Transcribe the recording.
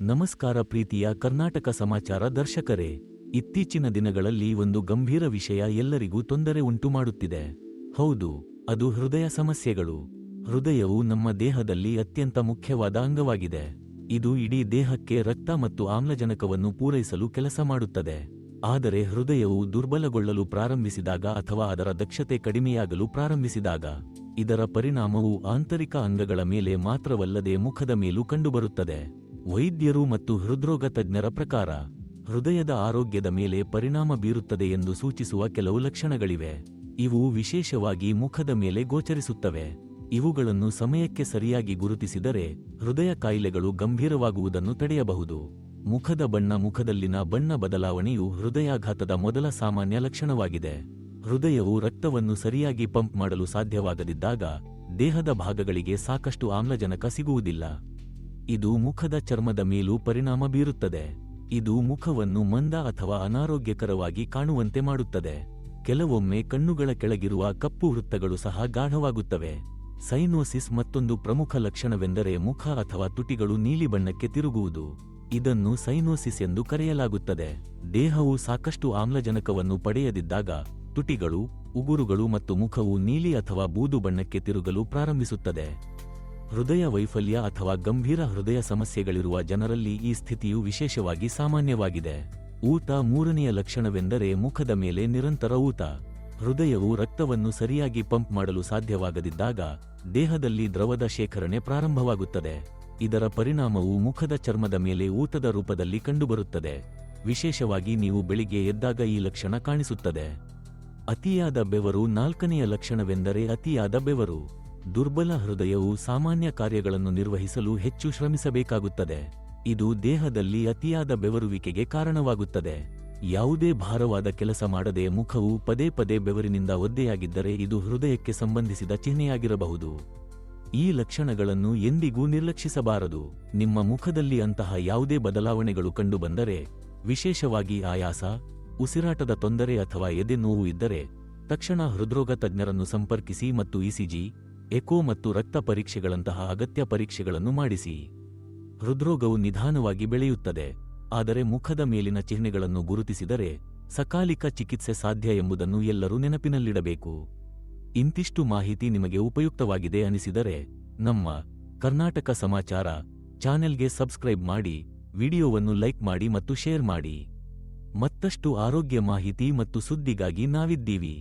ನಮಸ್ಕಾರ ಪ್ರೀತಿಯ ಕರ್ನಾಟಕ ಸಮಾಚಾರ ದರ್ಶಕರೇ, ಇತ್ತೀಚಿನ ದಿನಗಳಲ್ಲಿ ಒಂದು ಗಂಭೀರ ವಿಷಯ ಎಲ್ಲರಿಗೂ ತೊಂದರೆ ಉಂಟುಮಾಡುತ್ತಿದೆ ಹೌದು, ಅದು ಹೃದಯ ಸಮಸ್ಯೆಗಳು. ಹೃದಯವು ನಮ್ಮ ದೇಹದಲ್ಲಿ ಅತ್ಯಂತ ಮುಖ್ಯವಾದ ಅಂಗವಾಗಿದೆ. ಇದು ಇಡೀ ದೇಹಕ್ಕೆ ರಕ್ತ ಮತ್ತು ಆಮ್ಲಜನಕವನ್ನು ಪೂರೈಸಲು ಕೆಲಸ ಮಾಡುತ್ತದೆ. ಆದರೆ ಹೃದಯವು ದುರ್ಬಲಗೊಳ್ಳಲು ಪ್ರಾರಂಭಿಸಿದಾಗ ಅಥವಾ ಅದರ ದಕ್ಷತೆ ಕಡಿಮೆಯಾಗಲು ಪ್ರಾರಂಭಿಸಿದಾಗ, ಇದರ ಪರಿಣಾಮವು ಆಂತರಿಕ ಅಂಗಗಳ ಮೇಲೆ ಮಾತ್ರವಲ್ಲದೆ ಮುಖದ ಮೇಲೂ ಕಂಡುಬರುತ್ತದೆ. ವೈದ್ಯರು ಮತ್ತು ಹೃದ್ರೋಗ ತಜ್ಞರ ಪ್ರಕಾರ, ಹೃದಯದ ಆರೋಗ್ಯದ ಮೇಲೆ ಪರಿಣಾಮ ಬೀರುತ್ತದೆ ಎಂದು ಸೂಚಿಸುವ ಕೆಲವು ಲಕ್ಷಣಗಳಿವೆ. ಇವು ವಿಶೇಷವಾಗಿ ಮುಖದ ಮೇಲೆ ಗೋಚರಿಸುತ್ತವೆ. ಇವುಗಳನ್ನು ಸಮಯಕ್ಕೆ ಸರಿಯಾಗಿ ಗುರುತಿಸಿದರೆ ಹೃದಯ ಕಾಯಿಲೆಗಳು ಗಂಭೀರವಾಗುವುದನ್ನು ತಡೆಯಬಹುದು. ಮುಖದ ಬಣ್ಣ ಮುಖದಲ್ಲಿನ ಬಣ್ಣ ಬದಲಾವಣೆಯು ಹೃದಯಾಘಾತದ ಮೊದಲ ಸಾಮಾನ್ಯ ಲಕ್ಷಣವಾಗಿದೆ. ಹೃದಯವು ರಕ್ತವನ್ನು ಸರಿಯಾಗಿ ಪಂಪ್ ಮಾಡಲು ಸಾಧ್ಯವಾಗದಿದ್ದಾಗ ದೇಹದ ಭಾಗಗಳಿಗೆ ಸಾಕಷ್ಟು ಆಮ್ಲಜನಕ ಸಿಗುವುದಿಲ್ಲ. ಇದು ಮುಖದ ಚರ್ಮದ ಮೇಲೂ ಪರಿಣಾಮ ಬೀರುತ್ತದೆ. ಇದು ಮುಖವನ್ನು ಮಂದ ಅಥವಾ ಅನಾರೋಗ್ಯಕರವಾಗಿ ಕಾಣುವಂತೆ ಮಾಡುತ್ತದೆ. ಕೆಲವೊಮ್ಮೆ ಕಣ್ಣುಗಳ ಕೆಳಗಿರುವ ಕಪ್ಪು ವೃತ್ತಗಳು ಸಹ ಗಾಢವಾಗುತ್ತವೆ. ಸೈನೋಸಿಸ್ ಮತ್ತೊಂದು ಪ್ರಮುಖ ಲಕ್ಷಣವೆಂದರೆ ಮುಖ ಅಥವಾ ತುಟಿಗಳು ನೀಲಿ ಬಣ್ಣಕ್ಕೆ ತಿರುಗುವುದು. ಇದನ್ನು ಸೈನೋಸಿಸ್ ಎಂದು ಕರೆಯಲಾಗುತ್ತದೆ. ದೇಹವು ಸಾಕಷ್ಟು ಆಮ್ಲಜನಕವನ್ನು ಪಡೆಯದಿದ್ದಾಗ, ತುಟಿಗಳು, ಉಗುರುಗಳು ಮತ್ತು ಮುಖವು ನೀಲಿ ಅಥವಾ ಬೂದು ಬಣ್ಣಕ್ಕೆ ತಿರುಗಲು ಪ್ರಾರಂಭಿಸುತ್ತದೆ. ಹೃದಯ ವೈಫಲ್ಯ ಅಥವಾ ಗಂಭೀರ ಹೃದಯ ಸಮಸ್ಯೆಗಳಿರುವ ಜನರಲ್ಲಿ ಈ ಸ್ಥಿತಿಯು ವಿಶೇಷವಾಗಿ ಸಾಮಾನ್ಯವಾಗಿದೆ. ಊತ ಮೂರನೆಯ ಲಕ್ಷಣವೆಂದರೆ ಮುಖದ ಮೇಲೆ ನಿರಂತರ ಊತ. ಹೃದಯವು ರಕ್ತವನ್ನು ಸರಿಯಾಗಿ ಪಂಪ್ ಮಾಡಲು ಸಾಧ್ಯವಾಗದಿದ್ದಾಗ ದೇಹದಲ್ಲಿ ದ್ರವದ ಶೇಖರಣೆ ಪ್ರಾರಂಭವಾಗುತ್ತದೆ. ಇದರ ಪರಿಣಾಮವು ಮುಖದ ಚರ್ಮದ ಮೇಲೆ ಊತದ ರೂಪದಲ್ಲಿ ಕಂಡುಬರುತ್ತದೆ. ವಿಶೇಷವಾಗಿ ನೀವು ಬೆಳಿಗ್ಗೆ ಎದ್ದಾಗ ಈ ಲಕ್ಷಣ ಕಾಣಿಸುತ್ತದೆ. ಅತಿಯಾದ ಬೆವರು ನಾಲ್ಕನೆಯ ಲಕ್ಷಣವೆಂದರೆ ಅತಿಯಾದ ಬೆವರು. ದುರ್ಬಲ ಹೃದಯವು ಸಾಮಾನ್ಯ ಕಾರ್ಯಗಳನ್ನು ನಿರ್ವಹಿಸಲು ಹೆಚ್ಚು ಶ್ರಮಿಸಬೇಕಾಗುತ್ತದೆ. ಇದು ದೇಹದಲ್ಲಿ ಅತಿಯಾದ ಬೆವರುವಿಕೆಗೆ ಕಾರಣವಾಗುತ್ತದೆ. ಯಾವುದೇ ಭಾರವಾದ ಕೆಲಸ ಮಾಡದೆ ಮುಖವು ಪದೇ ಪದೇ ಬೆವರಿನಿಂದ ಒದ್ದೆಯಾಗಿದ್ದರೆ ಇದು ಹೃದಯಕ್ಕೆ ಸಂಬಂಧಿಸಿದ ಚಿಹ್ನೆಯಾಗಿರಬಹುದು. ಈ ಲಕ್ಷಣಗಳನ್ನು ಎಂದಿಗೂ ನಿರ್ಲಕ್ಷಿಸಬಾರದು. ನಿಮ್ಮ ಮುಖದಲ್ಲಿ ಅಂತಹ ಯಾವುದೇ ಬದಲಾವಣೆಗಳು ಕಂಡುಬಂದರೆ, ವಿಶೇಷವಾಗಿ ಆಯಾಸ, ಉಸಿರಾಟದ ತೊಂದರೆ ಅಥವಾ ಎದೆ ನೋವು ಇದ್ದರೆ, ತಕ್ಷಣ ಹೃದ್ರೋಗ ತಜ್ಞರನ್ನು ಸಂಪರ್ಕಿಸಿ ಮತ್ತು ಇಸಿಜಿ ಎಕೋ ಮತ್ತು ರಕ್ತ ಪರೀಕ್ಷೆಗಳಂತಹ ಅಗತ್ಯ ಪರೀಕ್ಷೆಗಳನ್ನು ಮಾಡಿಸಿ. ಹೃದ್ರೋಗವು ನಿಧಾನವಾಗಿ ಬೆಳೆಯುತ್ತದೆ. ಆದರೆ ಮುಖದ ಮೇಲಿನ ಚಿಹ್ನೆಗಳನ್ನು ಗುರುತಿಸಿದರೆ ಸಕಾಲಿಕ ಚಿಕಿತ್ಸೆ ಸಾಧ್ಯ ಎಂಬುದನ್ನು ಎಲ್ಲರೂ ನೆನಪಿನಲ್ಲಿಡಬೇಕು. ಇಂತಿಷ್ಟು ಮಾಹಿತಿ ನಿಮಗೆ ಉಪಯುಕ್ತವಾಗಿದೆ ಅನಿಸಿದರೆ ನಮ್ಮ ಕರ್ನಾಟಕ ಸಮಾಚಾರ ಚಾನೆಲ್ಗೆ ಸಬ್ಸ್ಕ್ರೈಬ್ ಮಾಡಿ, ವಿಡಿಯೋವನ್ನು ಲೈಕ್ ಮಾಡಿ ಮತ್ತು ಶೇರ್ ಮಾಡಿ. ಮತ್ತಷ್ಟು ಆರೋಗ್ಯ ಮಾಹಿತಿ ಮತ್ತು ಸುದ್ದಿಗಾಗಿ ನಾವಿದ್ದೀವಿ.